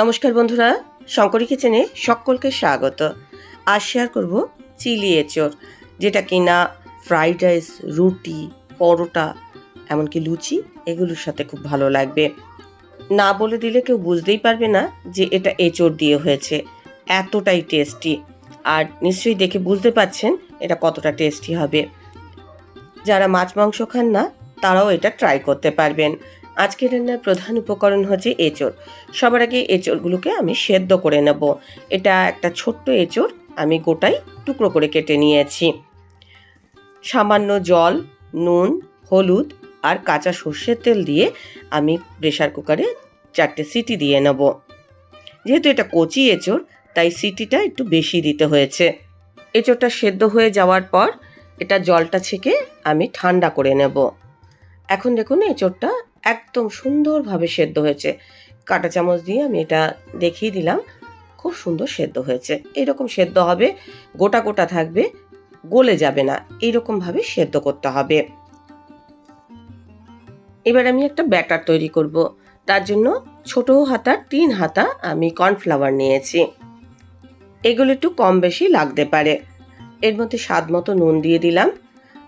নমস্কার বন্ধুরা, শঙ্করী কিচেনে সকলকে স্বাগত। আজ শেয়ার করব চিলি এঁচড়, যেটা কিনা ফ্রাইড রাইস রুটি, পরোটা, এমনকি লুচি, এগুলোর সাথে খুব ভালো লাগবে। না বলে দিলে কেউ বুঝতেই পারবে না যে এটা এঁচড় দিয়ে হয়েছে। এতটাই টেস্টি আর নিশ্চয়ই দেখে বুঝতে পাচ্ছেন এটা কতটা টেস্টি হবে। যারা মাছ মাংস খান না, তারাও এটা ট্রাই করতে পারবেন। আজকের রান্নার প্রধান উপকরণ হচ্ছে এঁচড়। সবার আগে এঁচড়গুলোকে আমি সেদ্ধ করে নেব। এটা একটা ছোট্ট এঁচড়, আমি গোটাই টুকরো করে কেটে নিয়েছি। সামান্য জল, নুন, হলুদ আর কাঁচা সর্ষের তেল দিয়ে আমি প্রেশার কুকারে চারটে সিটি দিয়ে নেব। যেহেতু এটা কচি এঁচড়, তাই সিটিটা একটু বেশি দিতে হয়েছে। এঁচড়টা সেদ্ধ হয়ে যাওয়ার পর এটা জলটা ছেঁকে আমি ঠান্ডা করে নেব। এখন দেখুন এঁচড়টা একদম সুন্দরভাবে সেদ্ধ হয়েছে। কাঁটা চামচ দিয়ে আমি এটা দেখিয়ে দিলাম, খুব সুন্দর সেদ্ধ হয়েছে। এইরকম সেদ্ধ হবে, গোটা গোটা থাকবে, গলে যাবে না। এইরকমভাবে সেদ্ধ করতে হবে। এবার আমি একটা ব্যাটার তৈরি করব। তার জন্য ছোট হাতার তিন হাতা আমি কর্নফ্লাওয়ার নিয়েছি। এগুলো একটু কম বেশি লাগতে পারে। এর মধ্যে স্বাদ মতো নুন দিয়ে দিলাম।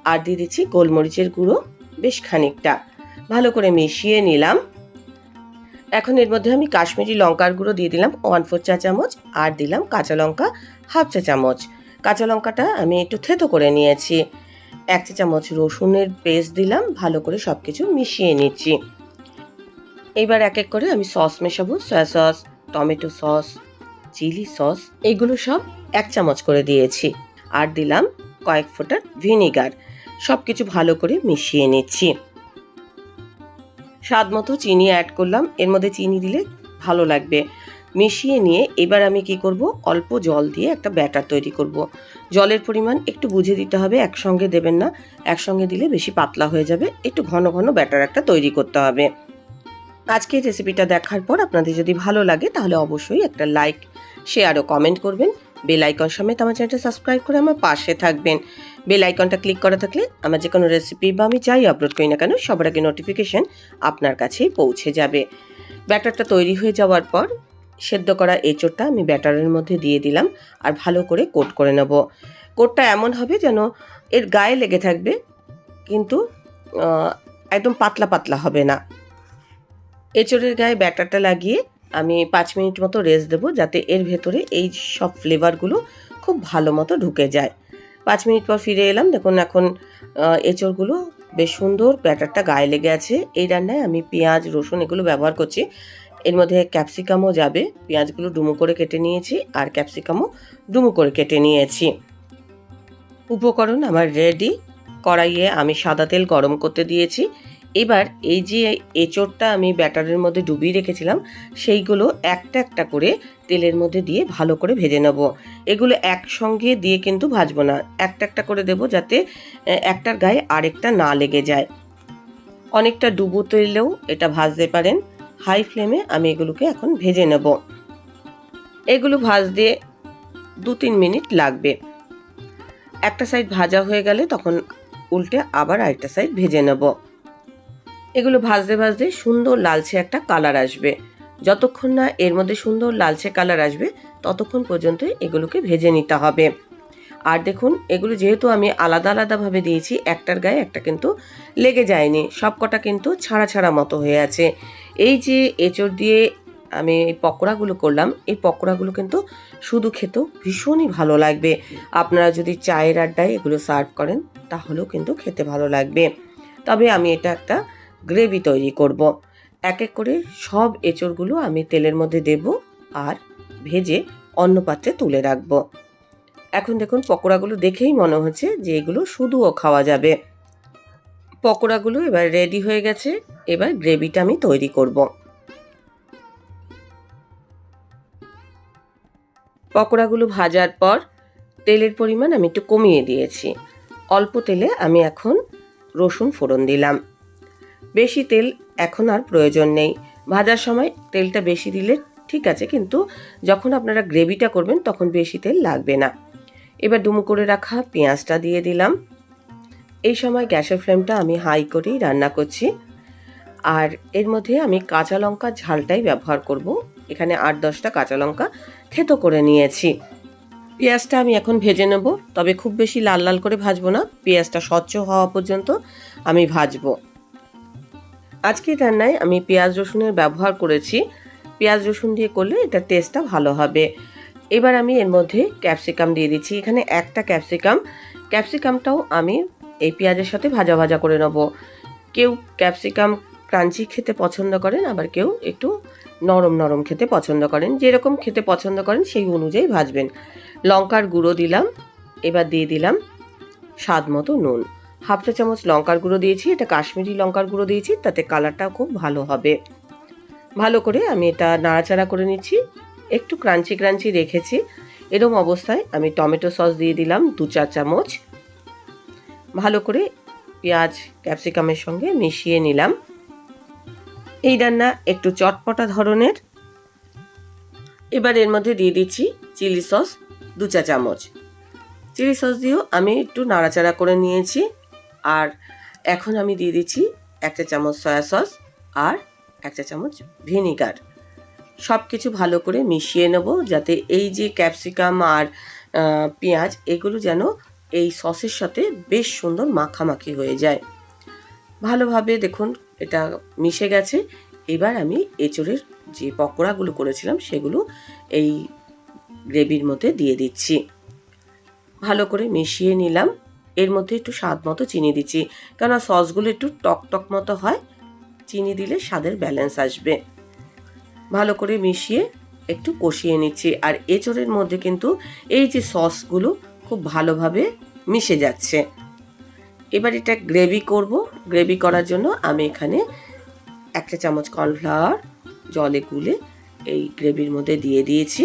আর দিয়ে দিচ্ছি গোলমরিচের গুঁড়ো, বেশ খানিকটা। ভালো করে মিশিয়ে নিলাম। এখন এর মধ্যে আমি কাশ্মীরি লঙ্কার গুঁড়ো দিয়ে দিলাম ওয়ান ফোর চা চামচ, আর দিলাম কাঁচা লঙ্কা হাফ চা চামচ। কাঁচা লঙ্কাটা আমি একটু থেতো করে নিয়েছি। এক চা চামচ রসুনের পেস্ট দিলাম, ভালো করে সব কিছু মিশিয়ে নিচ্ছি। এইবার এক এক করে আমি sauce মেশাবো soya sauce tomato sauce chilli sauce এইগুলো সব এক চামচ করে দিয়েছি। আর দিলাম কয়েক ফোঁটা ভিনিগার সব কিছু ভালো করে মিশিয়ে নিচ্ছি। স্বাদ মতো চিনি অ্যাড করলাম। এর মধ্যে চিনি দিলে ভালো লাগবে। মিশিয়ে নিয়ে এবার আমি কি করব? অল্প জল দিয়ে একটা ব্যাটার তৈরি করব। জলের পরিমাণ একটু বুঝে দিতে হবে, একসঙ্গে দেবেন না। একসঙ্গে দিলে বেশি পাতলা হয়ে যাবে। একটু ঘন ঘন ব্যাটার একটা তৈরি করতে হবে। আজকের রেসিপিটা দেখার পর আপনাদের যদি ভালো লাগে, তাহলে অবশ্যই একটা লাইক শেয়ার ও কমেন্ট করবেন। বেল আইকন সমেত আমার চ্যানেলটা সাবস্ক্রাইব করে আমার পাশে থাকবেন। বেল আইকনটা ক্লিক করা থাকলে আমার যে কোনো রেসিপি বা আমি যাই আপলোড করি না কেন, সবার আগে নোটিফিকেশন আপনার কাছেই পৌঁছে যাবে। ব্যাটারটা তৈরি হয়ে যাওয়ার পর সেদ্ধ করা এঁচোড়টা আমি ব্যাটারের মধ্যে দিয়ে দিলাম আর ভালো করে কোট করে নেব। কোটটা এমন হবে যেন এর গায়ে লেগে থাকবে, কিন্তু একদম পাতলা পাতলা হবে না। এঁচোড়ের গায়ে ব্যাটারটা লাগিয়ে আমি পাঁচ মিনিট মতো রেস্ট দেবো যাতে এর ভেতরে এই সব ফ্লেভারগুলো খুব ভালো মতো ঢুকে যায়। পাঁচ মিনিট পর ফিরে এলাম। দেখুন এখন এঁচড়গুলো বেশ সুন্দর ব্যাটারটা গায়ে লেগে আছে। এই রান্নায় আমি পেঁয়াজ, রসুন এগুলো ব্যবহার করছি। এর মধ্যে ক্যাপসিকামও যাবে। পেঁয়াজগুলো ডুমো করে কেটে নিয়েছি আর ক্যাপসিকামও ডুমো করে কেটে নিয়েছি। উপকরণ আমার রেডি। কড়াইয়ে আমি সাদা তেল গরম করতে দিয়েছি। এবার এই যে এঁচড়টা আমি ব্যাটারের মধ্যে ডুবিয়ে রেখেছিলাম, সেইগুলো একটা একটা করে তেলের মধ্যে দিয়ে ভালো করে ভেজে নেব। এগুলো একসঙ্গে দিয়ে কিন্তু ভাজবো না, একটা একটা করে দেবো যাতে একটার গায়ে আরেকটা না লেগে যায়। অনেকটা ডুবো তেলেও এটা ভাজতে পারেন। হাই ফ্লেমে আমি এগুলোকে এখন ভেজে নেব। এগুলো ভাজতে দু তিন মিনিট লাগবে। একটা সাইড ভাজা হয়ে গেলে তখন উল্টে আবার আরেকটা সাইড ভেজে নেব। এগুলো ভাজতে ভাজতে সুন্দর লালচে একটা কালার আসবে। যতক্ষণ না এর মধ্যে সুন্দর লালচে কালার আসবে, ততক্ষণ পর্যন্ত এগুলোকে ভেজে নিতে হবে। আর দেখুন, এগুলো যেহেতু আমি আলাদা আলাদাভাবে দিয়েছি, একটার গায়ে একটা কিন্তু লেগে যায়নি। সব কটা কিন্তু ছাড়া ছাড়া মতো হয়ে আছে। এই যে এঁচড় দিয়ে আমি এই পকোড়াগুলো করলাম, এই পকোড়াগুলো কিন্তু শুধু খেতেও ভীষণই ভালো লাগবে। আপনারা যদি চায়ের আড্ডায় এগুলো সার্ভ করেন, তাহলেও কিন্তু খেতে ভালো লাগবে। তবে আমি এটা একটা গ্রেভি তৈরি করব। এক এক করে সব এঁচড়গুলো আমি তেলের মধ্যে দেব আর ভেজে অন্য পাত্রে তুলে রাখব। এখন দেখুন পকোড়াগুলো দেখেই মনে হচ্ছে যে এগুলো শুধুও খাওয়া যাবে। পকোড়াগুলো এবার রেডি হয়ে গেছে, এবার গ্রেভিটা আমি তৈরি করব। পকোড়াগুলো ভাজার পর তেলের পরিমাণ আমি একটু কমিয়ে দিয়েছি। অল্প তেলে আমি এখন রসুন ফোড়ন দিলাম। বেশি তেল এখন আর প্রয়োজন নেই। ভাজার সময় তেলটা বেশি দিলে ঠিক আছে, কিন্তু যখন আপনারা গ্রেভিটা করবেন তখন বেশি তেল লাগবে না। এবার ডুমো করে রাখা পেঁয়াজটা দিয়ে দিলাম। এই সময় গ্যাসের ফ্লেমটা আমি হাই করেই রান্না করছি। আর এর মধ্যে আমি কাঁচা লঙ্কার ঝালটাই ব্যবহার করব। এখানে আট দশটা কাঁচা লঙ্কা থেতো করে নিয়েছি। পেঁয়াজটা আমি এখন ভেজে নেব, তবে খুব বেশি লাল লাল করে ভাজবো না। পেঁয়াজটা স্বচ্ছ হওয়া পর্যন্ত আমি ভাজবো। আজকের রান্নায় আমি পেঁয়াজ রসুনের ব্যবহার করেছি। পেঁয়াজ রসুন দিয়ে করলে এটা টেস্টটা ভালো হবে। এবার আমি এর মধ্যে ক্যাপসিকাম দিয়ে দিচ্ছি। এখানে একটা ক্যাপসিকাম ক্যাপসিকামটাও আমি এই পেঁয়াজের সাথে ভাজা ভাজা করে নেব। কেউ ক্যাপসিকাম ক্রাঞ্চি খেতে পছন্দ করেন, আবার কেউ একটু নরম নরম খেতে পছন্দ করেন। যেরকম খেতে পছন্দ করেন, সেই অনুযায়ী ভাজবেন। লঙ্কার গুঁড়ো দিলাম। এবার দিয়ে দিলাম স্বাদ মতো নুন। হাফ চা চামচ লঙ্কার গুঁড়ো দিয়েছি, এটা কাশ্মীরি লঙ্কার গুঁড়ো দিয়েছি, তাতে কালারটাও খুব ভালো হবে। ভালো করে আমি এটা নাড়াচাড়া করে নিচ্ছি, একটু ক্রাঞ্চি ক্রাঞ্চি রেখেছি। এরম অবস্থায় আমি টমেটো সস দিয়ে দিলাম দু চার চামচ। ভালো করে পেঁয়াজ, ক্যাপসিকামের সঙ্গে মিশিয়ে নিলাম। এই রান্না একটু চটপটা ধরনের। এবার এর মধ্যে দিয়ে দিচ্ছি চিলি সস দু চা চামচ। চিলি সস দিয়েও আমি একটু নাড়াচাড়া করে নিয়েছি। আর এখন আমি দিয়ে দিচ্ছি এক চা চামচ সয়া সস আর এক চা চামচ ভিনিগার সব কিছু ভালো করে মিশিয়ে নেব যাতে এই যে ক্যাপসিকাম আর পেঁয়াজ এগুলো যেন এই সসের সাথে বেশ সুন্দর মাখামাখি হয়ে যায়। ভালোভাবে দেখুন এটা মিশে গেছে। এবার আমি এঁচড়ের যে পকোড়াগুলো করেছিলাম সেগুলো এই গ্রেভির মধ্যে দিয়ে দিচ্ছি। ভালো করে মিশিয়ে নিলাম। এর মধ্যে একটু স্বাদ মতো চিনি দিচ্ছি। কেননা সসগুলো একটু টক টক মতো হয়, চিনি দিলে স্বাদের ব্যালেন্স আসবে। ভালো করে মিশিয়ে একটু কষিয়ে নিচ্ছি। আর এঁচড়ের মধ্যে কিন্তু এই যে সসগুলো খুব ভালোভাবে মিশে যাচ্ছে। এবার এটা গ্রেভি করব। গ্রেভি করার জন্য আমি এখানে একটা চামচ কর্নফ্লাওয়ার জলে গুলে এই গ্রেভির মধ্যে দিয়ে দিয়েছি।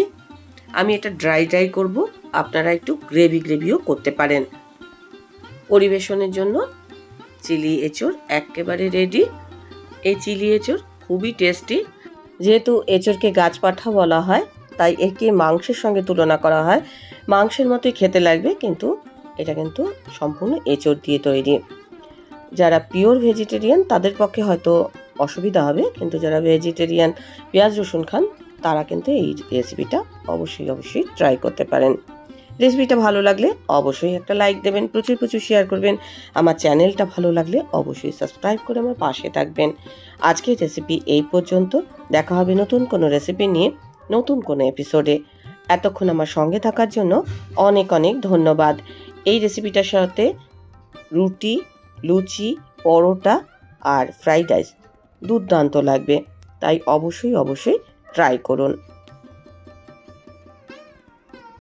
আমি এটা ড্রাই ড্রাই করব। আপনারা একটু গ্রেভি গ্রেভিও করতে পারেন। পরিবেশনের জন্য চিলি এঁচড় একেবারে রেডি এই চিলি এঁচড় খুবই টেস্টি যেহেতু এঁচড়কে গাছপাঠা বলা হয়, তাই একে মাংসের সঙ্গে তুলনা করা হয়। মাংসের মতোই খেতে লাগবে, কিন্তু এটা কিন্তু সম্পূর্ণ এঁচড় দিয়ে তৈরি। যারা পিওর ভেজিটেরিয়ান তাদের পক্ষে হয়তো অসুবিধা হবে, কিন্তু যারা ভেজিটেরিয়ান পেঁয়াজ রসুন খান, তারা কিন্তু এই রেসিপিটা অবশ্যই অবশ্যই ট্রাই করতে পারেন। রেসিপিটা ভালো লাগলে অবশ্যই একটা লাইক দেবেন, প্রচুর প্রচুর শেয়ার করবেন। আমার চ্যানেলটা ভালো লাগলে অবশ্যই সাবস্ক্রাইব করে আমার পাশে থাকবেন। আজকের রেসিপি এই পর্যন্ত। দেখা হবে নতুন কোনো রেসিপি নিয়ে, নতুন কোনো এপিসোডে এতক্ষণ আমার সঙ্গে থাকার জন্য অনেক অনেক ধন্যবাদ। এই রেসিপিটার সাথে রুটি, লুচি, পরোটা আর ফ্রাইড রাইস দুর্দান্ত লাগবে। তাই অবশ্যই অবশ্যই ট্রাই করুন।